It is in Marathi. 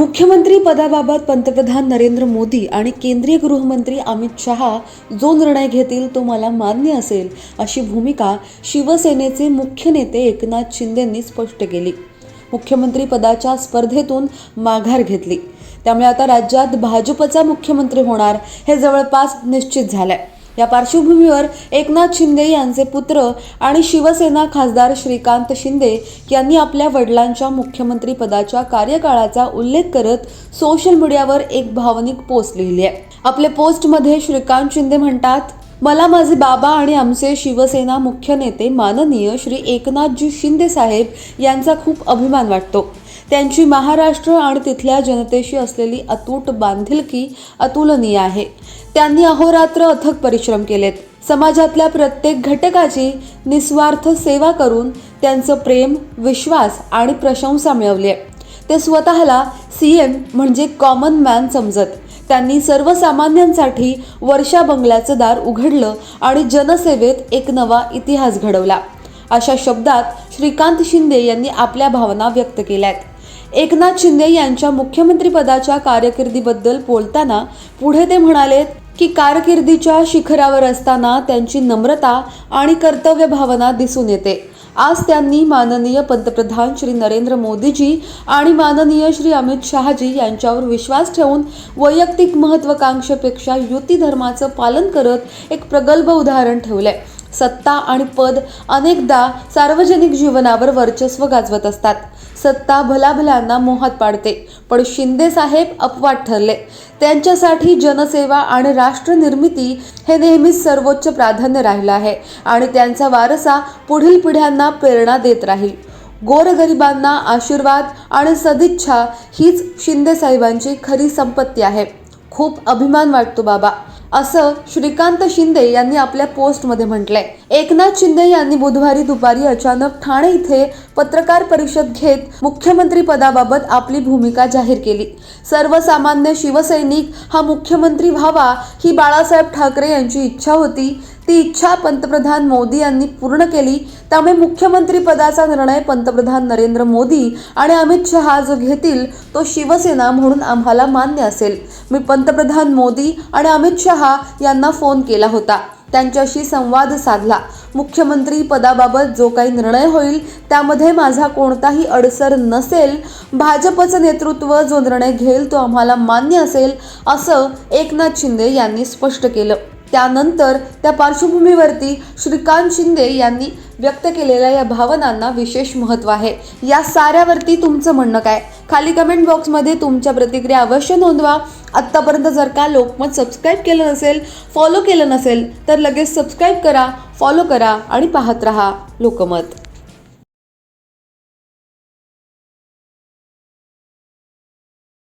मुख्यमंत्री पदाबाबत पंतप्रधान नरेंद्र मोदी आणि केंद्रीय गृहमंत्री अमित शहा जो निर्णय घेतील तो मला मान्य असेल अशी भूमिका शिवसेनेचे मुख्य नेते एकनाथ शिंदेंनी स्पष्ट केली. मुख्यमंत्री पदाच्या स्पर्धेतून माघार घेतली. त्यामुळे आता राज्यात भाजपचा मुख्यमंत्री होणार हे जवळपास निश्चित झालंय. या पार्श्वभूमीवर एकनाथ शिंदे यांचे पुत्र आणि शिवसेना खासदार श्रीकांत शिंदे यांनी आपल्या वडिलांच्या मुख्यमंत्री पदाच्या कार्यकाळाचा उल्लेख करत सोशल मीडियावर एक भावनिक पोस्ट लिहिली आहे. आपल्या पोस्टमध्ये श्रीकांत शिंदे म्हणतात मला माझे बाबा आणि आमचे शिवसेना मुख्य नेते माननीय श्री एकनाथजी शिंदे साहेब यांचा खूप अभिमान वाटतो. त्यांची महाराष्ट्र आणि तिथल्या जनतेशी असलेली अतूट बांधिलकी अतुलनीय आहे. त्यांनी अहोरात्र अथक परिश्रम केलेत. समाजातल्या प्रत्येक घटकाची निस्वार्थ सेवा करून त्यांचं प्रेम विश्वास आणि प्रशंसा मिळवली आहे ते स्वतःला सी एम म्हणजे कॉमन मॅन समजत. त्यांनी सर्वसामान्यांसाठी वर्षा बंगल्याचं दार उघडलं आणि जनसेवेत एक नवा इतिहास घडवला. अशा शब्दात श्रीकांत शिंदे यांनी आपल्या भावना व्यक्त केल्यात. एकनाथ शिंदे यांच्या मुख्यमंत्रीपदाच्या कारकिर्दीबद्दल बोलताना पुढे ते म्हणाले की कारकिर्दीच्या शिखरावर असताना त्यांची नम्रता आणि कर्तव्य भावना दिसून येते. आज त्यांनी माननीय पंतप्रधान श्री नरेंद्र मोदीजी आणि माननीय श्री अमित शहाजी यांच्यावर विश्वास ठेवून वैयक्तिक महत्वाकांक्षेपेक्षा युती धर्माचं पालन करत एक प्रगल्भ उदाहरण ठेवलंय. सत्ता आणि पद अनेकदा सार्वजनिक जीवनावर वर्चस्व गाजवत असतात. सत्ता भलाभल्यांना मोहात पाडते. पण शिंदे साहेब अपवाद ठरले. त्यांच्यासाठी जनसेवा आणि राष्ट्र निर्मिती हे नेहमीच सर्वोच्च प्राधान्य राहिलं आहे आणि त्यांचा वारसा पुढील पिढ्यांना प्रेरणा देत राहील. गोरगरिबांना आशीर्वाद आणि सदिच्छा हीच शिंदे साहेबांची खरी संपत्ती आहे. खूप अभिमान वाटतो बाबा. असं श्रीकांत शिंदे यांनी आपल्या पोस्टमध्ये म्हटलंय. एकनाथ शिंदे यांनी बुधवारी दुपारी अचानक ठाणे इथे पत्रकार परिषद घेत मुख्यमंत्री पदाबाबत आपली भूमिका जाहीर केली. सर्वसामान्य शिवसैनिक हा मुख्यमंत्री व्हावा ही बाळासाहेब ठाकरे यांची इच्छा होती. ती इच्छा पंतप्रधान मोदी यांनी पूर्ण केली. त्यामुळे मुख्यमंत्री पदाचा निर्णय पंतप्रधान नरेंद्र मोदी आणि अमित शहा जो घेतील तो शिवसेना म्हणून आम्हाला मान्य असेल. मी पंतप्रधान मोदी आणि अमित शहा यांना फोन केला होता. त्यांच्याशी संवाद साधला. मुख्यमंत्री पदाबाबत जो काही निर्णय होईल त्यामध्ये माझा कोणताही अडसर नसेल. भाजपचं नेतृत्व जो निर्णय घेईल तो आम्हाला मान्य असेल असं एकनाथ शिंदे यांनी स्पष्ट केलं. त्यानंतर त्या पार्श्वभूमीवरती श्रीकांत शिंदे यांनी व्यक्त केलेल्या या भावनांना विशेष महत्त्व आहे. या साऱ्यावरती तुमचं म्हणणं काय? खाली कमेंट बॉक्समध्ये तुमच्या प्रतिक्रिया अवश्य नोंदवा. आत्तापर्यंत जर का लोकमत सबस्क्राईब केलं नसेल फॉलो केलं नसेल तर लगेच सबस्क्राईब करा फॉलो करा आणि पाहत रहा लोकमत.